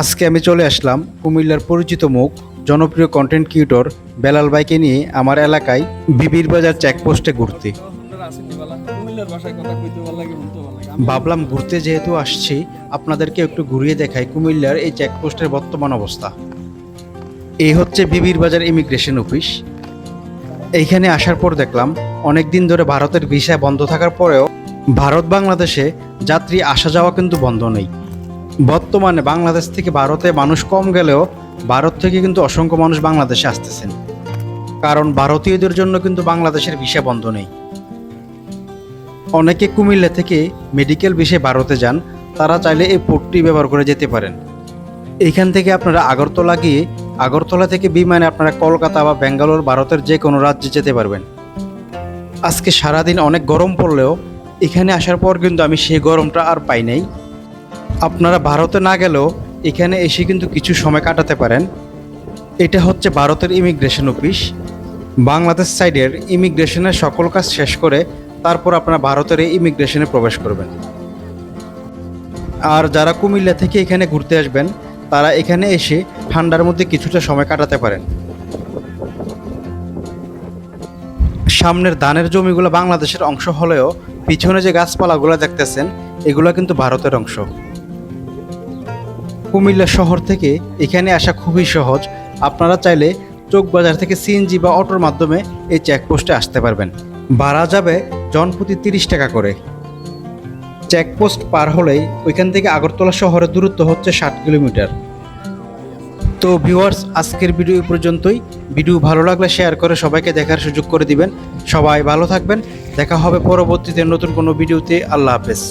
আজকে আমি চলে আসলাম কুমিল্লার পরিচিত মুখ, জনপ্রিয় কন্টেন্ট ক্রিয়েটর বেলাল ভাইকে নিয়ে আমার এলাকায় বিবির বাজার চেকপোস্টে ঘুরতে। ভাবলাম ঘুরতে যেহেতু আসছি, আপনাদেরকে একটু ঘুরিয়ে দেখাই কুমিল্লার এই চেকপোস্টের বর্তমান অবস্থা। এই হচ্ছে বিবির বাজার ইমিগ্রেশন অফিস এইখানে আসার পর দেখলাম অনেক দিন ধরে ভারতের ভিসা বন্ধ থাকার পরেও ভারত বাংলাদেশে যাত্রী আসা যাওয়া কিন্তু বন্ধ নেই। বর্তমানে বাংলাদেশ থেকে ভারতে মানুষ কম গেলেও ভারত থেকে কিন্তু অসংখ্য মানুষ বাংলাদেশে আসতেছেন। কারণ ভারতীয়দের জন্য কিন্তু বাংলাদেশের ভিসা বন্ধ নেই। অনেকে কুমিল্লা থেকে মেডিকেল বিষয়ে ভারতে যান, তারা চাইলে এই পোর্টটি ব্যবহার করে যেতে পারেন। এখান থেকে আপনারা আগরতলা গিয়ে আগরতলা থেকে বিমানে আপনারা কলকাতা বা ব্যাঙ্গালোর ভারতের যে কোনো রাজ্যে যেতে পারবেন। আজকে সারাদিন অনেক গরম পড়লেও এখানে আসার পর কিন্তু আমি সেই গরমটা আর পাই নাই। আপনারা ভারতে না গেলেও এখানে এসে কিন্তু কিছু সময় কাটাতে পারেন। এটা হচ্ছে ভারতের ইমিগ্রেশন অফিস। বাংলাদেশ সাইডের ইমিগ্রেশনের সকল কাজ শেষ করে তারপর আপনারা ভারতের এই ইমিগ্রেশনে প্রবেশ করবেন। আর যারা কুমিল্লা থেকে এখানে ঘুরতে আসবেন, তারা এখানে এসে ঠান্ডার মধ্যে কিছুটা সময় কাটাতে পারেন। সামনের ধানের জমিগুলো বাংলাদেশের অংশ হলেও পিছনে যে গাছপালাগুলো দেখতেছেন, এগুলো কিন্তু ভারতের অংশ। কুমিল্লা শহর থেকে এখানে আসা খুবই সহজ। আপনারা চাইলে চোখবাজার থেকে সিএনজি বা অটোর মাধ্যমে এই চেকপোস্টে আসতে পারবেন। ভাড়া যাবে জনপ্রতি তিরিশ টাকা করে। চেকপোস্ট পার হলেই ওইখান থেকে আগরতলা শহরের দূরত্ব হচ্ছে ষাট কিলোমিটার। তো ভিউয়ার্স, আজকের ভিডিও পর্যন্তই। ভিডিও ভালো লাগলে শেয়ার করে সবাইকে দেখার সুযোগ করে দিবেন। সবাই ভালো থাকবেন। দেখা হবে পরবর্তীতে নতুন কোনো ভিডিওতে। আল্লাহ হাফেজ।